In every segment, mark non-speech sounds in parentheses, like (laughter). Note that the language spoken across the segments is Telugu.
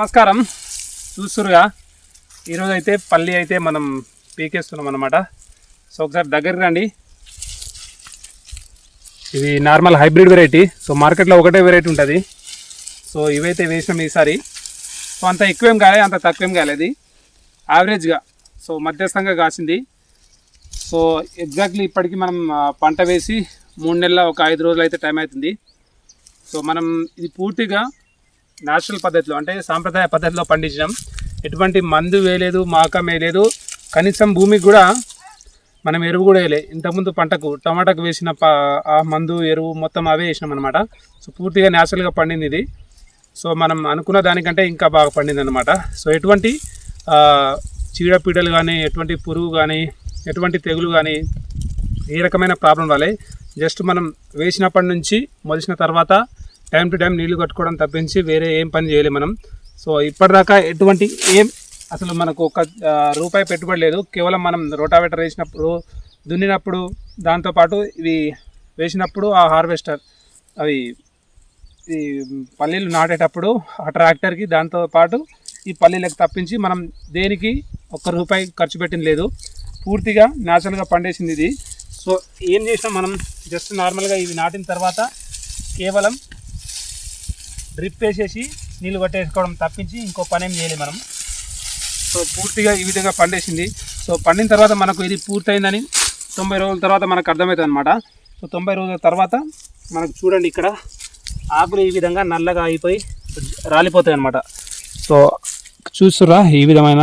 నమస్కారం. చూస్తురుగా? ఈరోజు అయితే పల్లి అయితే మనం పీకేస్తున్నాం అనమాట సో ఒకసారి దగ్గర రండి. ఇది నార్మల్ హైబ్రిడ్ వెరైటీ. సో మార్కెట్లో ఒకటే వెరైటీ ఉంటుంది. సో ఇవైతే వేసినాం ఈసారి. సో అంత ఎక్కువేం కాలే అంత తక్కువేం కాలేదు. యావరేజ్గా సో మధ్యస్థంగా కాసింది. సో ఎగ్జాక్ట్లీ ఇప్పటికీ మనం పంట వేసి మూడు నెలల ఒక ఐదు రోజులు అయితే టైం అవుతుంది. సో మనం ఇది పూర్తిగా న్యాచురల్ పద్ధతిలో అంటే సాంప్రదాయ పద్ధతిలో పండించినాం. ఎటువంటి మందు వేయలేదు మాకం వేయలేదు. కనీసం భూమికి కూడా మనం ఎరువు కూడా వేయలే. ఇంతకుముందు పంటకు టమాటాకు వేసిన ప ఆ మందు ఎరువు మొత్తం అవే వేసినాం అనమాట సో పూర్తిగా న్యాచురల్గా పండింది ఇది. సో మనం అనుకున్న దానికంటే ఇంకా బాగా పండింది అనమాట సో ఎటువంటి చీడపీడలు కానీ ఎటువంటి పురుగు కానీ ఎటువంటి తెగులు కానీ ఏ రకమైన ప్రాబ్లం రాలే. జస్ట్ మనం వేసినప్పటి నుంచి మొలిసిన తర్వాత టైం టు టైం నీళ్ళు కట్టుకోవడం తప్పించి వేరే ఏం పని చేయలేము మనం. సో ఇప్పటిదాకా ఎటువంటి ఏం అసలు మనకు ఒక రూపాయి పెట్టుబడి లేదు. కేవలం మనం రోటావేటర్ వేసినప్పుడు దున్నినప్పుడు దాంతోపాటు ఇవి వేసినప్పుడు ఆ హార్వెస్టర్ అవి ఈ పల్లీలు నాటేటప్పుడు ఆ ట్రాక్టర్కి దాంతోపాటు ఈ పల్లీలకు తప్పించి మనం దేనికి ఒక్క రూపాయి ఖర్చు పెట్టింది లేదు. పూర్తిగా న్యాచురల్గా పండేసింది ఇది. సో ఏం చేసినా మనం జస్ట్ నార్మల్గా ఇవి నాటిన తర్వాత కేవలం డ్రిప్ వేసేసి నీళ్ళు పట్టేసుకోవడం తప్పించి ఇంకో పని ఏం చేయలేదు మనం. సో పూర్తిగా ఈ విధంగా పండేసింది. సో పండిన తర్వాత మనకు ఇది పూర్తయిందని తొంభై రోజుల తర్వాత మనకు అర్థమవుతుంది అనమాట సో తొంభై రోజుల తర్వాత మనకు చూడండి ఇక్కడ ఆకులు ఈ విధంగా నల్లగా అయిపోయి రాలిపోతాయి అనమాట సో చూస్తురా ఈ విధమైన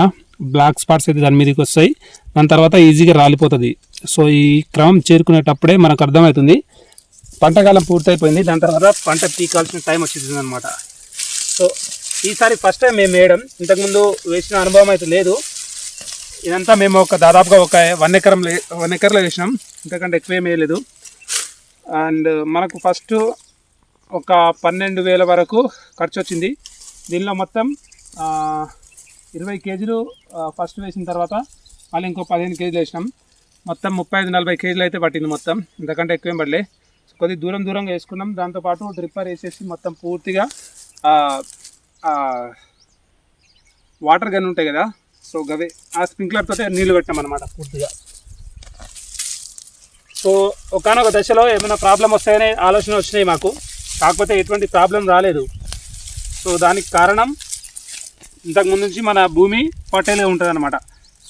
బ్లాక్ స్పాట్స్ అయితే దాని మీదకి వస్తాయి. దాని తర్వాత ఈజీగా రాలిపోతుంది. సో ఈ క్రమం చేరుకునేటప్పుడే మనకు అర్థమవుతుంది. పంటకాలం పూర్తయిపోయింది. దాని తర్వాత పంట పీకాల్సిన టైం వచ్చింది అనమాట సో ఈసారి ఫస్ట్ టైం మేము వేయడం. ఇంతకుముందు వేసిన అనుభవం అయితే లేదు. ఇదంతా మేము ఒక దాదాపుగా ఒక వన్ ఎకరం వన్ ఎకర్లో వేసినాం. ఇంతకంటే ఎక్కువ ఏం వేయలేదు. అండ్ మనకు ఫస్ట్ ఒక పన్నెండు వేల వరకు ఖర్చు వచ్చింది. దీనిలో మొత్తం ఇరవై కేజీలు ఫస్ట్ వేసిన తర్వాత మళ్ళీ ఇంకో పదిహేను కేజీలు వేసినాం. మొత్తం ముప్పై ఐదు నలభై కేజీలు అయితే పట్టింది మొత్తం. ఇంతకంటే ఎక్కువేం పడలే. కొద్ది దూరం దూరంగా వేసుకున్నాం. దాంతోపాటు డ్రిప్పర్ వేసేసి మొత్తం పూర్తిగా వాటర్ గన్ ఉంటాయి కదా? సో గవే ఆ స్ప్రింక్లర్తో నీళ్ళు పెట్టాం అనమాట పూర్తిగా. సో ఒకనొక దశలో ఏమైనా ప్రాబ్లం వస్తాయనే ఆలోచన వచ్చినాయి మాకు. కాకపోతే ఎటువంటి ప్రాబ్లం రాలేదు. సో దానికి కారణం ఇంతకుముందు నుంచి మన భూమి ఫర్టైల్గా ఉంటుంది అనమాట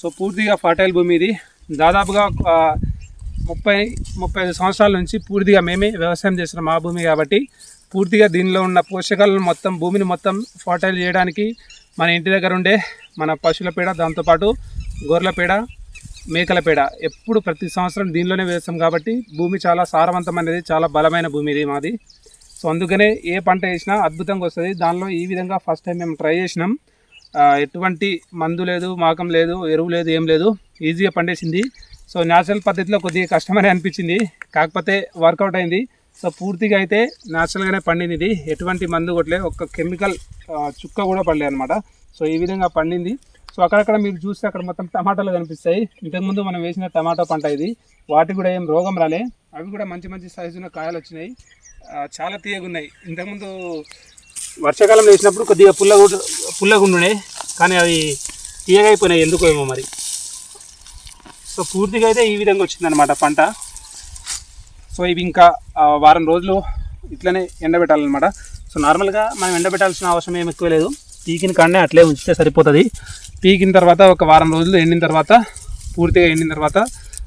సో పూర్తిగా ఫర్టైల్ భూమి ఇది. దాదాపుగా ముప్పై ముప్పై ఐదు సంవత్సరాల నుంచి పూర్తిగా మేమే వ్యవసాయం చేసిన మా భూమి కాబట్టి. పూర్తిగా దీనిలో ఉన్న పోషకాలను మొత్తం భూమిని మొత్తం ఫర్టైల్ చేయడానికి మన ఇంటి దగ్గర ఉండే మన పశువుల పేడ దాంతోపాటు గొర్రెల పేడ మేకల పేడ ఎప్పుడు ప్రతి సంవత్సరం దీనిలోనే వేస్తాం కాబట్టి భూమి చాలా సారవంతమైనది చాలా బలమైన భూమి ఇది మాది. సో అందుకనే ఏ పంట వేసినా అద్భుతంగా వస్తుంది. దానిలో ఈ విధంగా ఫస్ట్ టైం మేము ట్రై చేసినాం. ఎటువంటి మందు లేదు మాకం లేదు ఎరువు లేదు ఏం లేదు. ఈజీగా పండేసింది. సో న్యాచురల్ పద్ధతిలో కొద్దిగా కష్టమని అనిపించింది. కాకపోతే వర్కౌట్ అయింది. సో పూర్తిగా అయితే న్యాచురల్గానే పండింది ఇది. ఎటువంటి మందు కొట్టలే. ఒక కెమికల్ చుక్క కూడా పడలేదు అనమాట సో ఈ విధంగా పండింది. సో అక్కడక్కడ మీరు చూస్తే అక్కడ మొత్తం టమాటాలు కనిపిస్తాయి. ఇంతకుముందు మనం వేసిన టమాటా పంట ఇది. వాటికి కూడా ఏం రోగం రాలే. అవి కూడా మంచి మంచి సైజున కాయలు వచ్చినాయి. చాలా తీయగా ఉన్నాయి ఇంతకుముందు వర్షాకాలం వేసినప్పుడు కొద్దిగా పుల్ల పుల్లగా ఉండున్నాయి కానీ అవి తీయగా అయిపోయినాయి. ఎందుకో ఏమో మరి. సో పూర్తిగా అయితే ఈ విధంగా వచ్చిందనమాట పంట. సో ఇవి ఇంకా వారం రోజులు ఇట్లనే ఎండబెట్టాలన్నమాట. సో నార్మల్గా మనం ఎండబెట్టాల్సిన అవసరం ఏమి ఎక్కువ లేదు. పీకిన కాడనే అట్లే ఉంచితే సరిపోతుంది. పీకిన తర్వాత ఒక వారం రోజులు ఎండిన తర్వాత పూర్తిగా ఎండిన తర్వాత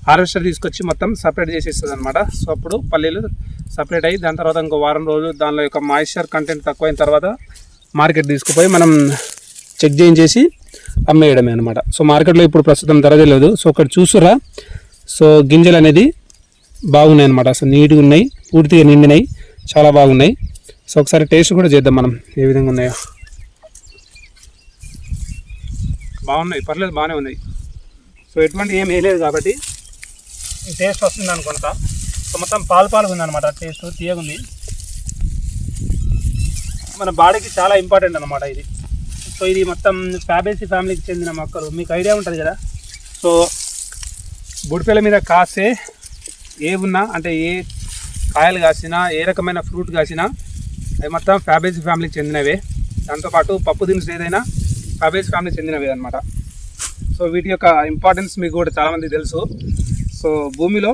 హార్వెస్టర్ తీసుకొచ్చి మొత్తం సపరేట్ చేసేస్తుంది అనమాట సో అప్పుడు పల్లీలు సపరేట్ అయ్యి దాని తర్వాత ఇంకో వారం రోజులు దానిలో యొక్క మాయిశ్చర్ కంటెంట్ తక్కువైన తర్వాత మార్కెట్ తీసుకుపోయి మనం చెక్ చేయించేసి అమ్మేయడమే అనమాట సో మార్కెట్లో ఇప్పుడు ప్రస్తుతం ధర తెలియదు. సో ఒకటి చూసురా సో గింజలు అనేది బాగున్నాయి అనమాట అసలు నీట్గా ఉన్నాయి పూర్తిగా నిండినాయి చాలా బాగున్నాయి. సో ఒకసారి టేస్ట్ కూడా చేద్దాం మనం ఏ విధంగా ఉన్నాయో. బాగున్నాయి పర్లేదు బాగానే ఉన్నాయి. సో ఎటువంటి ఏం వేయలేదు కాబట్టి టేస్ట్ వస్తుంది అనుకుంటా. సో మొత్తం పాలు పాలు ఉందన్నమాట టేస్ట్ తీయగుంది మన బాడీకి చాలా ఇంపార్టెంట్ అనమాట ఇది. సో ఇది మొత్తం ఫ్యాబేసీ ఫ్యామిలీకి చెందిన మొక్కలు. మీకు ఐడియా ఉంటుంది కదా? సో బుడిపెల మీద కాసే ఏ ఉన్నా అంటే ఏ కాయలు కాసినా ఏ రకమైన ఫ్రూట్ కాసినా అవి మొత్తం ఫ్యాబేసీ ఫ్యామిలీకి చెందినవే. దాంతోపాటు పప్పు దినుసులు ఏదైనా ఫ్యాబేజీ ఫ్యామిలీ చెందినవే అనమాట సో వీటి యొక్క ఇంపార్టెన్స్ మీకు కూడా చాలామందికి తెలుసు. సో భూమిలో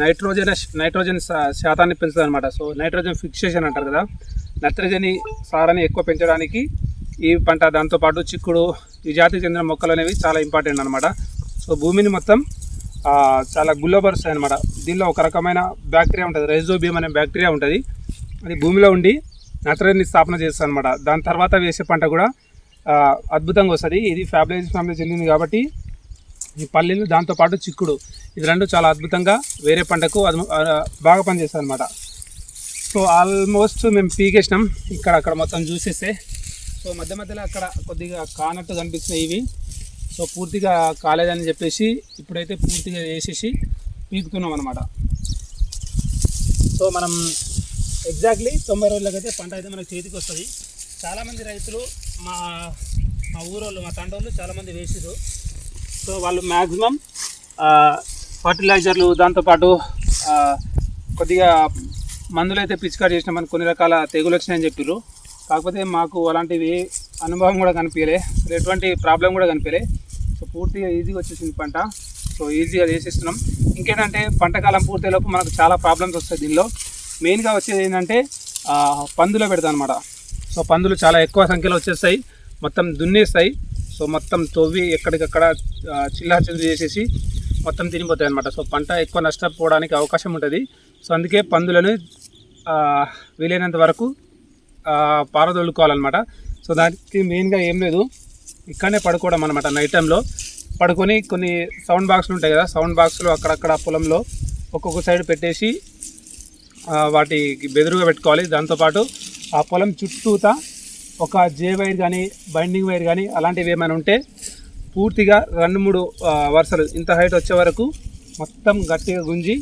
నైట్రోజన్ నైట్రోజన్ శాతాన్ని పెంచుతుంది అనమాట సో నైట్రోజన్ ఫిక్సేషన్ అంటారు కదా? నత్రజని సారాన్ని ఎక్కువ పెంచడానికి ఈ పంట దాంతోపాటు చిక్కుడు ఈ జాతికి చెందిన మొక్కలు అనేవి చాలా ఇంపార్టెంట్ అనమాట సో భూమిని మొత్తం చాలా గుల్లబరుస్తాయి అనమాట దీనిలో ఒక రకమైన బ్యాక్టీరియా ఉంటుంది. రైజోబియం అనే బ్యాక్టీరియా ఉంటుంది. అది భూమిలో ఉండి నత్రజని స్థాపన చేస్తుంది అనమాట దాని తర్వాత వేసే పంట కూడా అద్భుతంగా వస్తుంది. ఇది ఫ్యాబ్లైజ్ ఫ్యామిలీ చెందింది కాబట్టి ఈ పల్లీలు దాంతోపాటు చిక్కుడు ఇది రెండు చాలా అద్భుతంగా వేరే పంటకు అది బాగా పనిచేస్తుంది అనమాట సో ఆల్మోస్ట్ మేము పీకేసినాం. ఇక్కడ అక్కడ మొత్తం చూసేస్తే సో మధ్య మధ్యలో అక్కడ కొద్దిగా కానట్టు కనిపిస్తున్నాయి ఇవి. సో పూర్తిగా కాలేదని చెప్పేసి ఇప్పుడైతే పూర్తిగా వేసేసి పీకుతున్నాం అనమాట సో మనం ఎగ్జాక్ట్లీ తొంభై రోజులకైతే పంట అయితే మనకు చేతికి వస్తుంది. చాలామంది రైతులు మా మా ఊరోళ్ళు మా తండోళ్ళు చాలామంది వేసిరు సో వాళ్ళు మ్యాక్సిమం ఫర్టిలైజర్లు దాంతోపాటు కొద్దిగా మందులు అయితే పిచికారి చేసినామని కొన్ని రకాల తెగులు వచ్చినాయని చెప్పారు కాకపోతే మాకు అలాంటివి అనుభవం కూడా కనిపించలే. ఎటువంటి ప్రాబ్లం కూడా కనిపించలే. సో పూర్తిగా ఈజీగా వచ్చేసింది పంట. సో ఈజీగా చేసేస్తున్నాం. ఇంకేంటంటే పంట కాలం పూర్తయ్యేలోపు మనకు చాలా ప్రాబ్లమ్స్ వస్తాయి దీనిలో. మెయిన్గా వచ్చేది ఏంటంటే పందులు పందులో పెడతాం అనమాట సో పందులు చాలా ఎక్కువ సంఖ్యలో వచ్చేస్తాయి. మొత్తం దున్నేస్తాయి. సో మొత్తం తవ్వి ఎక్కడికక్కడ చిల్లా చిల్లు చేసేసి మొత్తం తినిపోతాయి అనమాట సో పంట ఎక్కువ నష్టపోవడానికి అవకాశం ఉంటుంది. సో అందుకే పందులను వీలైనంత వరకు పారదొలుకోవాలన్నమాట. సో దానికి మెయిన్గా ఏం లేదు. ఇక్కడనే పడుకోవడం అనమాట నైట్ టైంలో పడుకొని కొన్ని సౌండ్ బాక్స్లు ఉంటాయి కదా సౌండ్ బాక్స్లు అక్కడక్కడ పొలంలో ఒక్కొక్క సైడ్ పెట్టేసి వాటికి బెదురుగా పెట్టుకోవాలి. దాంతోపాటు ఆ పొలం చుట్టూతా ఒక జే వైర్ కానీ బైండింగ్ వైర్ కానీ అలాంటివి ఏమైనా ఉంటే పూర్తిగా రెండు మూడు వరుసలు ఇంత హైట్ వచ్చే వరకు మొత్తం గట్టిగా గుంజి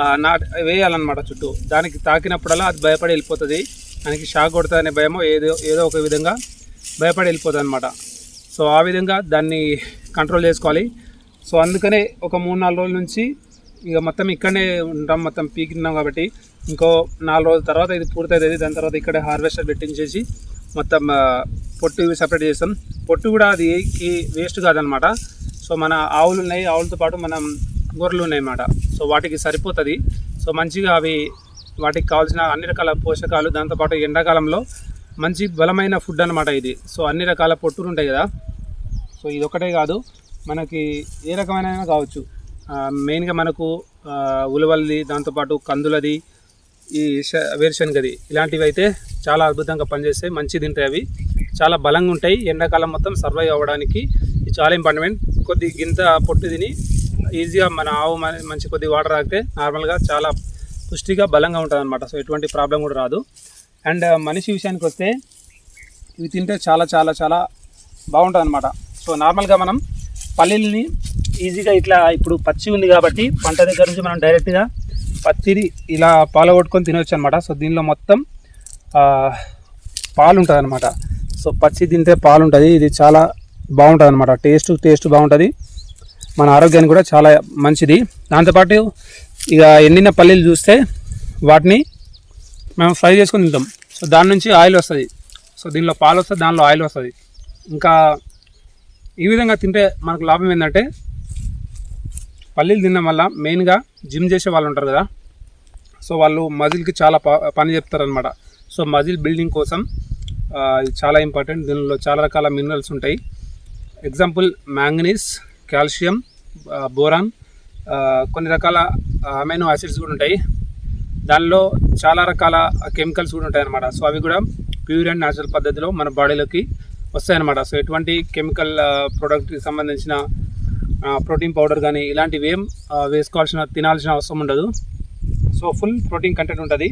ఆ, నాట్ వేయాలన్నమాట చుట్టూ. దానికి తాకినప్పుడల్లా అది భయపడి వెళ్ళిపోతుంది. దానికి షాక్ కొడుతుందనే భయమో ఏదో ఏదో ఒక విధంగా భయపడి వెళ్ళిపోతుంది అనమాట సో ఆ విధంగా దాన్ని కంట్రోల్ చేసుకోవాలి. సో అందుకనే ఒక మూడు నాలుగు రోజుల నుంచి ఇక మొత్తం ఇక్కడనే ఉంటాం మొత్తం పీకిన్నాం కాబట్టి ఇంకో నాలుగు రోజుల తర్వాత ఇది పూర్తవుతుంది దాని తర్వాత ఇక్కడే హార్వెస్టర్ పెట్టించేసి మొత్తం పొట్టు ఇవి సపరేట్ చేస్తాం. పొట్టు కూడా అది వేస్ట్ కాదనమాట సో మన ఆవులు ఉన్నాయి ఆవులతో పాటు మనం గొర్రెలు ఉన్నాయి అన్నమాట. సో వాటికి సరిపోతుంది. సో మంచిగా అవి వాటికి కావాల్సిన అన్ని రకాల పోషకాలు దాంతోపాటు ఎండాకాలంలో మంచి బలమైన ఫుడ్ అనమాట ఇది. సో అన్ని రకాల పొట్టులు ఉంటాయి కదా. సో ఇది ఒకటే కాదు. మనకి ఏ రకమైన కావచ్చు. మెయిన్గా మనకు ఉలవల్ది దాంతోపాటు కందులది ఈ వేరుశనగది ఇలాంటివి అయితే చాలా అద్భుతంగా పనిచేస్తాయి మంచి తింటాయి అవి. చాలా బలంగా ఉంటాయి. ఎండాకాలం మొత్తం సర్వైవ్ అవ్వడానికి ఇది చాలా ఇంపార్టెంట్. కొద్ది గింత పొట్టు తిని ఈజీగా మన ఆవు మంచి కొద్ది వాటర్ తాగితే నార్మల్గా చాలా పుష్టిగా బలంగా ఉంటుంది అనమాట సో ఎటువంటి ప్రాబ్లం కూడా రాదు. అండ్ మనిషి విషయానికి వస్తే ఇవి తింటే చాలా చాలా చాలా బాగుంటుంది అనమాట సో నార్మల్గా మనం పల్లీలని ఈజీగా ఇట్లా ఇప్పుడు పచ్చి ఉంది కాబట్టి పంట దగ్గర నుంచి మనం డైరెక్ట్గా పచ్చిది ఇలా పాలు కొట్టుకొని తినవచ్చు అనమాట సో దీనిలో మొత్తం పాలు ఉంటుంది అనమాట సో పచ్చి తింటే పాలు ఉంటుంది ఇది చాలా బాగుంటుంది అనమాట టేస్ట్ టేస్ట్ బాగుంటుంది. మన ఆరోగ్యానికి కూడా చాలా మంచిది. దాంతోపాటు ఇక ఎండిన పల్లీలు చూస్తే వాటిని మేము ఫ్రై చేసుకొని తింటాం. సో దాని నుంచి ఆయిల్ వస్తుంది. సో దీనిలో పాలు వస్తుంది దానిలో ఆయిల్ వస్తుంది. ఇంకా ఈ విధంగా తింటే మనకు లాభం ఏంటంటే పల్లీలు తినడం వల్ల మెయిన్గా జిమ్ చేసే వాళ్ళు ఉంటారు కదా. సో వాళ్ళు మజిల్కి చాలా ప- పని చెప్తారనమాట సో మజిల్ బిల్డింగ్ కోసం ఇది చాలా ఇంపార్టెంట్. దీనిలో చాలా రకాల మినరల్స్ ఉంటాయి. ఎగ్జాంపుల్ మ్యాంగనీస్ కాల్షియం బోరాన్ కొన్ని రకాల అమైనో యాసిడ్స్ కూడా ఉంటాయి. దానిలో చాలా రకాల కెమికల్స్ కూడా ఉంటాయి అన్నమాట సో అవి కూడా ప్యూర్ అండ్ న్యాచురల్ పద్ధతిలో మన బాడీలోకి వస్తాయన్నమాట. సో ఎటువంటి కెమికల్ ప్రోడక్ట్కి సంబంధించిన ప్రోటీన్ పౌడర్ కానీ ఇలాంటివి ఏం వేసుకోవాల్సిన తినాల్సిన అవసరం ఉండదు. సో ఫుల్ ప్రోటీన్ కంటెంట్ ఉంటుంది.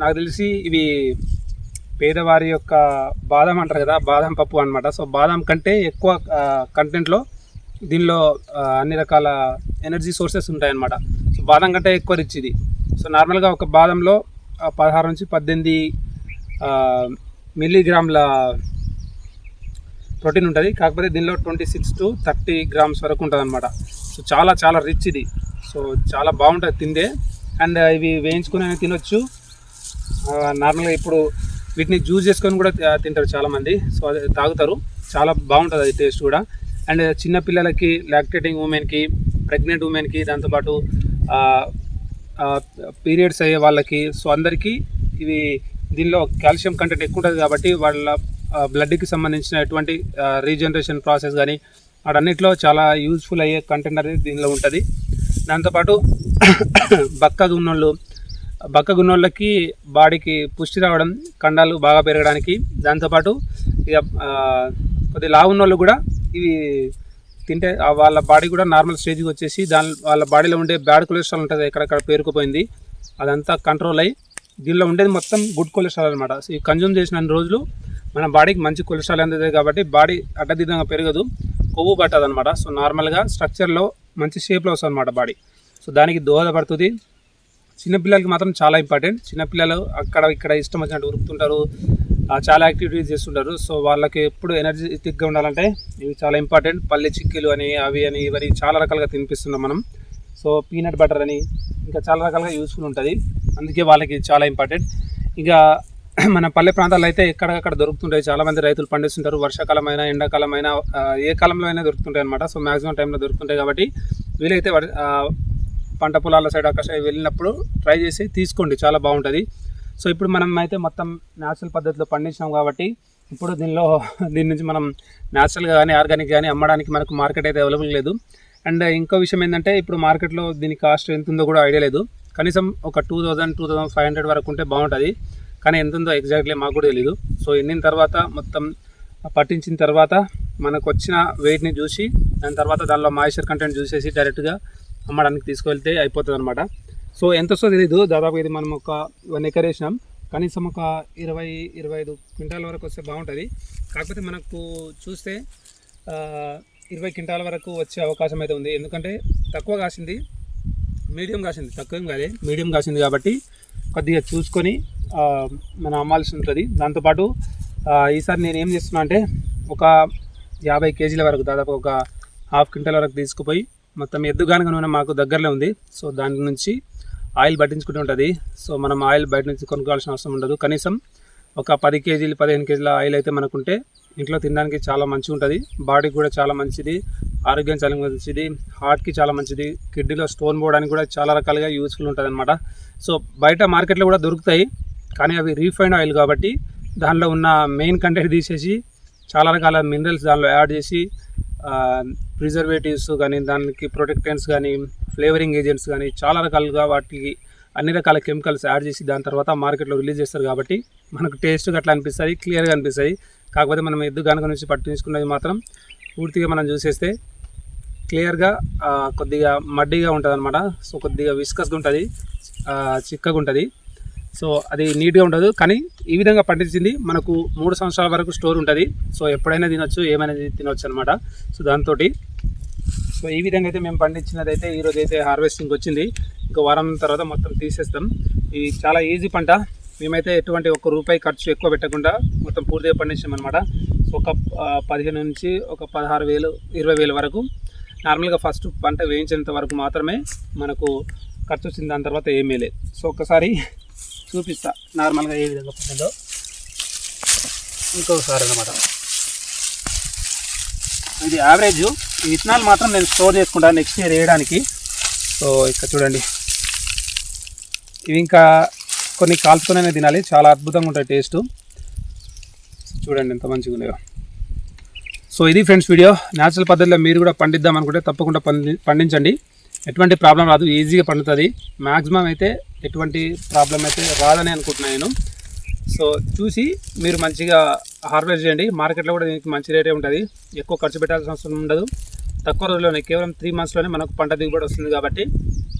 నాకు తెలిసి ఇవి పేదవారి యొక్క బాదం అంటారు కదా బాదం పప్పు అనమాట సో బాదం కంటే ఎక్కువ కంటెంట్లో దీనిలో అన్ని రకాల ఎనర్జీ సోర్సెస్ ఉంటాయన్నమాట. సో బాదం కంటే ఎక్కువ రిచ్ ఇది. సో నార్మల్గా ఒక బాదంలో పదహారు నుంచి పద్దెనిమిది ఆ, మిల్లీగ్రాముల ప్రోటీన్ ఉంటుంది. కాకపోతే దీనిలో twenty six to thirty grams వరకు ఉంటుంది అనమాట సో చాలా చాలా రిచ్ ఇది. సో చాలా బాగుంటుంది తిందే అండ్ ఇవి వేయించుకుని అయినా తినొచ్చు. నార్మల్గా ఇప్పుడు వీటిని జ్యూస్ చేసుకొని కూడా తింటారు చాలామంది. సో అది తాగుతారు. చాలా బాగుంటుంది అది టేస్ట్ కూడా. అండ్ చిన్నపిల్లలకి లాక్టేటింగ్ ఉమెన్కి ప్రెగ్నెంట్ ఉమెన్కి దాంతోపాటు పీరియడ్స్ అయ్యే వాళ్ళకి సో అందరికీ ఇవి దీనిలో కాల్షియం కంటెంట్ ఎక్కువ ఉంటుంది కాబట్టి వాళ్ళ బ్లడ్కి సంబంధించిన ఎటువంటి రీజనరేషన్ ప్రాసెస్ కానీ వాటన్నిటిలో చాలా యూజ్ఫుల్ అయ్యే కంటెంట్ అనేది దీనిలో ఉంటుంది. దాంతోపాటు (coughs) బక్కగా ఉన్నోళ్ళు బక్కగా ఉన్నోళ్ళకి బాడీకి పుష్టి రావడం కండాలు బాగా పెరగడానికి దాంతోపాటు ఇక కొద్దిగా లావు ఉన్నోళ్ళు కూడా ఇవి తింటే ఆ వాళ్ళ బాడీ కూడా నార్మల్ స్టేజ్కి వచ్చేసి దాని వాళ్ళ బాడీలో ఉండే బ్యాడ్ కొలెస్ట్రాల్ ఉంటుంది ఎక్కడెక్కడ పేరుకుపోయింది అదంతా కంట్రోల్ అయ్యి దీనిలో ఉండేది మొత్తం గుడ్ కొలెస్ట్రాల్ అనమాట ఈ కన్జ్యూమ్ చేసిన రోజులు మన బాడీకి మంచి కొలెస్ట్రాల్ అందుతుంది కాబట్టి బాడీ అడ్డదిద్దంగా పెరగదు కొవ్వు పట్టదు అనమాట సో నార్మల్గా స్ట్రక్చర్లో మంచి షేప్లో వస్తుంది అనమాట బాడీ. సో దానికి దోహదపడుతుంది. చిన్నపిల్లలకి మాత్రం చాలా ఇంపార్టెంట్ చిన్నపిల్లలు అక్కడ ఇక్కడ ఇష్టం వచ్చినట్టు ఉరుకుతుంటారు చాలా యాక్టివిటీస్ చేస్తుంటారు. సో వాళ్ళకి ఎప్పుడు ఎనర్జెటిక్గా ఉండాలంటే ఇవి చాలా ఇంపార్టెంట్. పల్లె చిక్కీలు అని అవి అని ఇవని చాలా రకాలుగా తినిపిస్తున్నాం మనం. సో పీనట్ బటర్ అని ఇంకా చాలా రకాలుగా యూస్ఫుల్ ఉంటుంది. అందుకే వాళ్ళకి చాలా ఇంపార్టెంట్. ఇంకా (clears throat) మన పల్లె ప్రాంతాల్లో అయితే ఎక్కడక్కడ దొరుకుతుంటాయి? చాలా మంది రైతులు పండిస్తుంటారు. వర్షాకాలం అయినా ఎండాకాలం అయినా ఏ కాలంలో అయినా దొరుకుతుంటాయి అనమాట సో మ్యాక్సిమం టైంలో దొరుకుతుంటాయి కాబట్టి వీలైతే పంట పొలాల సైడ్ అక్కడ సైడ్ వెళ్ళినప్పుడు ట్రై చేసి తీసుకోండి. చాలా బాగుంటుంది. సో ఇప్పుడు మనం అయితే మొత్తం న్యాచురల్ పద్ధతిలో పండించాం కాబట్టి ఇప్పుడు దీనిలో దీని నుంచి మనం న్యాచురల్గా కానీ ఆర్గానిక్ కానీ అమ్మడానికి మనకు మార్కెట్ అయితే అవైలబుల్ లేదు. అండ్ ఇంకో విషయం ఏంటంటే ఇప్పుడు మార్కెట్లో దీని కాస్ట్ ఎంత ఉందో కూడా ఐడియా లేదు. కనీసం ఒక two thousand two thousand five hundred వరకు ఉంటే బాగుంటుంది. కానీ ఎంత ఉందో ఎగ్జాక్ట్లీ మాకు కూడా తెలియదు సో ఎండిన తర్వాత మొత్తం పట్టించిన తర్వాత మనకు వచ్చిన వెయిట్ని చూసి దాని తర్వాత దానిలో మాయిశ్చర్ కంటెంట్ చూసేసి డైరెక్ట్గా అమ్మడానికి తీసుకువెళ్తే అయిపోతుంది అనమాట సో ఎంత వస్తుందో తెలీదు. దాదాపు ఇది మనం ఒక వన్ ఎకర్ వేసినాం. కనీసం ఒక ఇరవై ఇరవై ఐదు క్వింటాల వరకు వస్తే బాగుంటుంది. కాకపోతే మనకు చూస్తే ఇరవై క్వింటాల వరకు వచ్చే అవకాశం అయితే ఉంది. ఎందుకంటే తక్కువ కాసింది మీడియం కాసింది. తక్కువ ఏం కాదే మీడియం కాసింది కాబట్టి కొద్దిగా చూసుకొని మనం అమ్మాల్సి ఉంటుంది. దాంతోపాటు ఈసారి నేను ఏం చేస్తున్నా అంటే ఒక యాభై కేజీల వరకు దాదాపు ఒక హాఫ్ క్వింటల్ వరకు తీసుకుపోయి మొత్తం ఎద్దుగానుగా నూనె మాకు దగ్గరలో ఉంది. సో దాని నుంచి ఆయిల్ పట్టించుకుంటూ ఉంటుంది. సో మనం ఆయిల్ బయట నుంచి కొనుక్కోవాల్సిన అవసరం ఉండదు. కనీసం ఒక పది కేజీలు పదిహేను కేజీల ఆయిల్ అయితే మనకుంటే ఇంట్లో తినడానికి చాలా మంచిగా ఉంటుంది. బాడీకి కూడా చాలా మంచిది. ఆరోగ్యం చాలా మంచిది. హార్ట్కి చాలా మంచిది. కిడ్నీలో స్టోన్ పోవడానికి కూడా చాలా రకాలుగా యూస్ఫుల్ ఉంటుంది అనమాట సో బయట మార్కెట్లో కూడా దొరుకుతాయి. కానీ అవి రీఫైండ్ ఆయిల్ కాబట్టి దానిలో ఉన్న మెయిన్ కంటెంట్ తీసేసి చాలా రకాల మినరల్స్ దానిలో యాడ్ చేసి ప్రిజర్వేటివ్స్ కానీ దానికి ప్రొటెక్టెంట్స్ కానీ ఫ్లేవరింగ్ ఏజెంట్స్ కానీ చాలా రకాలుగా వాటికి అన్ని రకాల కెమికల్స్ యాడ్ చేసి దాని తర్వాత మార్కెట్లో రిలీజ్ చేస్తారు కాబట్టి మనకు టేస్ట్ అట్లా అనిపిస్తుంది క్లియర్గా అనిపిస్తుంది కాకపోతే మనం ఎద్దు కనుక నుంచి పట్టించుకున్నది మాత్రం పూర్తిగా మనం చూసేస్తే క్లియర్గా కొద్దిగా మడ్డీగా ఉంటుంది అనమాట సో కొద్దిగా విస్కస్గా ఉంటుంది చిక్కగా ఉంటుంది. సో అది నీట్గా ఉండదు. కానీ ఈ విధంగా పండించింది మనకు మూడు సంవత్సరాల వరకు స్టోర్ ఉంటుంది. సో ఎప్పుడైనా తినొచ్చు ఏమైనా తినొచ్చు అనమాట సో దాంతో సో ఈ విధంగా అయితే మేము పండించినది అయితే ఈరోజు అయితే హార్వెస్టింగ్ వచ్చింది. ఇంకా వారం తర్వాత మొత్తం తీసేస్తాం. ఇది చాలా ఈజీ పంట. మేమైతే ఎటువంటి ఒక్క రూపాయి ఖర్చు ఎక్కువ పెట్టకుండా మొత్తం పూర్తిగా పండించాం అనమాట సో ఒక పదిహేను నుంచి ఒక పదహారు వేలు ఇరవై వేల వరకు. నార్మల్గా ఫస్ట్ పంట వేయించేంత వరకు మాత్రమే మనకు ఖర్చు వచ్చిన దాని తర్వాత ఏమీ లేదు. సో ఒకసారి చూపిస్తా నార్మల్గా ఏ విధంగా పండిందో. ఇంకొకసారి అనమాట ఇది యావరేజ్ ఈ విత్తనాలు మాత్రం నేను స్టోర్ చేసుకుంటాను నెక్స్ట్ ఇయర్ వేయడానికి. సో ఇక్కడ చూడండి. ఇవి ఇంకా కొన్ని కాల్చుకొనే తినాలి. చాలా అద్భుతంగా ఉంటాయి టేస్ట్. చూడండి ఎంత మంచిగా ఉన్నాయో. సో ఇది ఫ్రెండ్స్ వీడియో. న్యాచురల్ పద్ధతిలో మీరు కూడా పండిద్దాం అనుకుంటే తప్పకుండా పండి పండించండి. ఎటువంటి ప్రాబ్లం రాదు. ఈజీగా పండుతుంది. మ్యాక్సిమం అయితే ఎటువంటి ప్రాబ్లం అయితే రాదని అనుకుంటున్నాను నేను. సో చూసి మీరు మంచిగా హార్వెస్ట్ చేయండి. మార్కెట్లో కూడా దీనికి మంచి రేటే ఉంటుంది. ఎక్కువ ఖర్చు పెట్టాల్సిన అవసరం ఉండదు. తక్కువ రోజుల్లోనే కేవలం త్రీ మంత్స్లోనే మనకు పంట దిగుబడి వస్తుంది కాబట్టి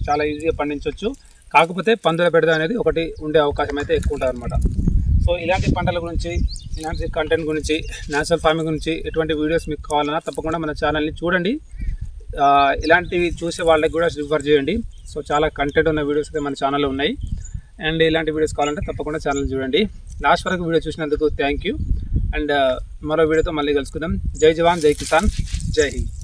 చాలా ఈజీగా పండించవచ్చు కాకపోతే పందుల పెడద అనేది ఒకటి ఉండే అవకాశం అయితే ఎక్కువ ఉంటుంది అనమాట సో ఇలాంటి పంటల గురించి ఇలాంటి కంటెంట్ గురించి నేచురల్ ఫార్మింగ్ గురించి ఎటువంటి వీడియోస్ మీకు కావాలన్నా తప్పకుండా మన ఛానల్ని చూడండి. ఇలాంటివి చూసే వాళ్ళకి కూడా రిఫర్ చేయండి. సో చాలా కంటెంట్ ఉన్న వీడియోస్ అయితే మన ఛానల్లో ఉన్నాయి. అండ్ ఇలాంటి వీడియోస్ కావాలంటే తప్పకుండా ఛానల్ చూడండి. లాస్ట్ వరకు వీడియో చూసినందుకు థ్యాంక్ యూ అండ్ uh, మరో వీడియోతో మళ్ళీ కలుసుకుందాం. జై జవాన్ జై కిసాన్ జై హింద్.